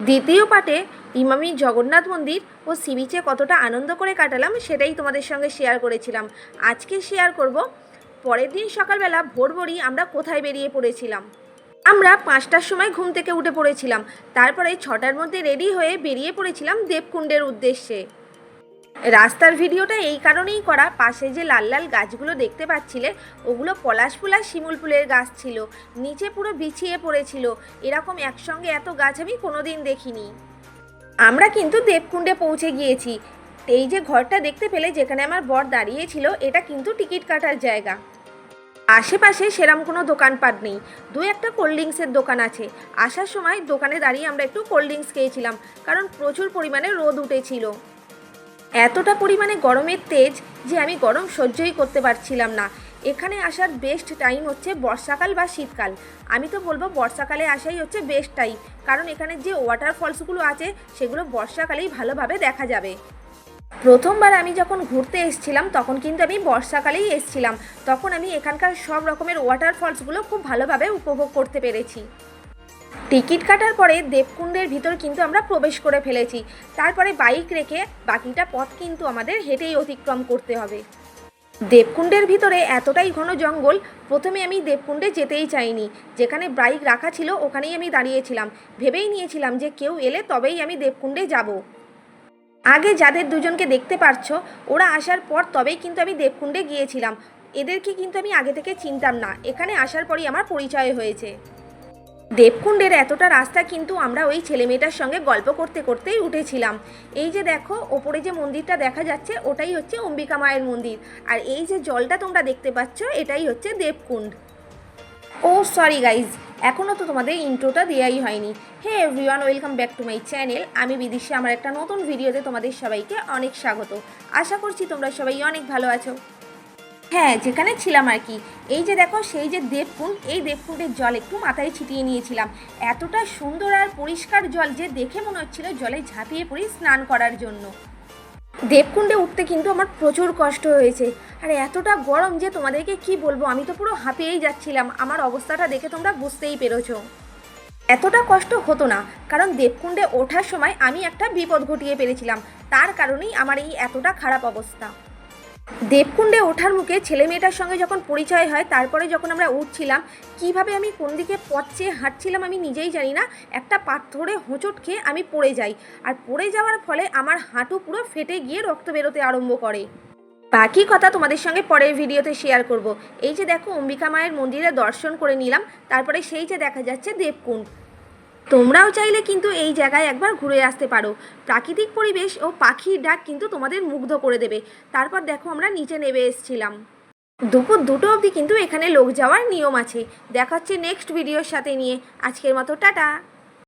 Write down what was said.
দ্বিতীয় পার্টে ইমামি জগন্নাথ মন্দির ও সি বিচে কতটা আনন্দ করে কাটালাম সেটাই তোমাদের সঙ্গে শেয়ার করেছিলাম। আজকে শেয়ার করব, পরের দিন সকালবেলা ভোর ভোরই আমরা কোথায় বেরিয়ে পড়েছিলাম। আমরা পাঁচটার সময় ঘুম থেকে উঠে পড়েছিলাম, তারপরে ছটার মধ্যে রেডি হয়ে বেরিয়ে পড়েছিলাম দেবকুণ্ডের উদ্দেশ্যে। রাস্তার ভিডিওটা এই কারণেই করা। পাশে যে লাল লাল গাছগুলো দেখতে পাচ্ছিলে, ওগুলো পলাশ ফুল আর শিমুল ফুলের গাছ ছিল। নিচে পুরো বিছিয়ে পড়েছিল। এরকম একসঙ্গে এত গাছ আমি কোনোদিন দেখিনি। আমরা কিন্তু দেবকুণ্ডে পৌঁছে গিয়েছি। এই যে ঘরটা দেখতে পেলে, যেখানে আমার বর দাঁড়িয়েছিল, এটা কিন্তু টিকিট কাটার জায়গা। আশেপাশে সেরম কোনো দোকানপাট নেই। দু একটা কোল্ড ড্রিঙ্কসের দোকান আছে। আসার সময় দোকানে দাঁড়িয়ে আমরা একটু কোল্ড ড্রিঙ্কস খেয়েছিলাম, কারণ প্রচুর পরিমাণে রোদ উঠেছিল। এতটা পরিমাণে গরমের তেজ যে আমি গরম সহ্যই করতে পারছিলাম না। এখানে আসার বেস্ট টাইম হচ্ছে বর্ষাকাল বা শীতকাল। আমি তো বলব বর্ষাকালে আসাই হচ্ছে বেস্ট টাইম কারণ এখানে যে ওয়াটারফলসগুলো আছে, সেগুলো বর্ষাকালেই ভালোভাবে দেখা যাবে। প্রথমবার আমি যখন ঘুরতে এসেছিলাম, তখন কিন্তু আমি বর্ষাকালেই এসেছিলাম। তখন আমি এখানকার সব রকমের ওয়াটারফলসগুলো খুব ভালোভাবে উপভোগ করতে পেরেছি। টিকিট কাটার পরে দেবকুণ্ডের ভিতর কিন্তু আমরা প্রবেশ করে ফেলেছি। তারপরে বাইক রেখে বাকিটা পথ কিন্তু আমাদের হেঁটেই অতিক্রম করতে হবে। দেবকুণ্ডের ভিতরে এতটাই ঘন জঙ্গল, প্রথমে আমি দেবকুণ্ডে যেতেই চাইনি। যেখানে বাইক রাখা ছিল, ওখানেই আমি দাঁড়িয়েছিলাম। ভেবেই নিয়েছিলাম যে কেউ এলে তবেই আমি দেবকুণ্ডে যাব। আগে যাদের দুজনকে দেখতে পারছ, ওরা আসার পর তবেই কিন্তু আমি দেবকুণ্ডে গিয়েছিলাম। এদেরকে কিন্তু আমি আগে থেকে চিনতাম না। এখানে আসার পরই আমার পরিচয় হয়েছে। দেবকুণ্ডের এতটা রাস্তা কিন্তু আমরা ওই ছেলেমেয়েটার সঙ্গে গল্প করতে করতেই উঠেছিলাম। এই যে দেখো, ওপরে যে মন্দিরটা দেখা যাচ্ছে, ওটাই হচ্ছে অম্বিকা মায়ের মন্দির। আর এই যে জলটা তোমরা দেখতে পাচ্ছ, এটাই হচ্ছে দেবকুণ্ড। ও সরি গাইজ এখনও তো তোমাদের ইন্ট্রোটা দেওয়াই হয়নি। Hey everyone welcome back to my channel আমি বিদিশে, আমার একটা নতুন ভিডিওতে তোমাদের সবাইকে অনেক স্বাগত। আশা করছি তোমরা সবাই অনেক ভালো আছো। হ্যাঁ যেখানে ছিলাম আর কি। এই যে দেখো, সেই যে দেবকুণ্ড, এই দেবকুণ্ডের জল একটু মাথায় ছিটিয়ে নিয়েছিলাম। এতটা সুন্দর আর পরিষ্কার জল যে দেখে মনে হচ্ছিল জলে ঝাঁপিয়ে পড়ি স্নান করার জন্য। দেবকুণ্ডে উঠতে কিন্তু আমার প্রচুর কষ্ট হয়েছে। আর এতটা গরম যে তোমাদেরকে কি বলব, আমি তো পুরো হাঁপিয়েই যাচ্ছিলাম। আমার অবস্থাটা দেখে তোমরা বুঝতেই পেরেছ। এতটা কষ্ট হতো না, কারণ দেবকুণ্ডে ওঠার সময় আমি একটা বিপদ ঘটিয়ে পেরেছিলাম তার কারণেই আমার এই এতটা খারাপ অবস্থা। দেবকুণ্ডে ওঠার মুখে ছেলে মেয়েটার সঙ্গে যখন পরিচয় হয়, তারপরে যখন আমরা উঠছিলাম, কীভাবে আমি কোন দিকে পথ চেয়ে হাঁটছিলাম আমি নিজেই জানি না। একটা পাথরে হোঁচট খেয়ে আমি পড়ে যাই। আর পড়ে যাওয়ার ফলে আমার হাঁটু পুরো ফেটে গিয়ে রক্ত বেরোতে আরম্ভ করে। বাকি কথা তোমাদের সঙ্গে পরের ভিডিওতে শেয়ার করব। এই যে দেখো, অম্বিকা মায়ের মন্দিরে দর্শন করে নিলাম। তারপরে সেই যে দেখা যাচ্ছে দেবকুণ্ড। তোমরাও চাইলে কিন্তু এই জায়গায় একবার ঘুরে আসতে পারো। প্রাকৃতিক পরিবেশ ও পাখির ডাক কিন্তু তোমাদের মুগ্ধ করে দেবে। তারপর দেখো আমরা নিচে নেমে এসেছিলাম। দুপুর দুটো অবধি কিন্তু এখানে লোক যাওয়ার নিয়ম আছে। দেখাচ্ছে নেক্সট ভিডিওর সাথে নিয়ে। আজকের মতো টাটা।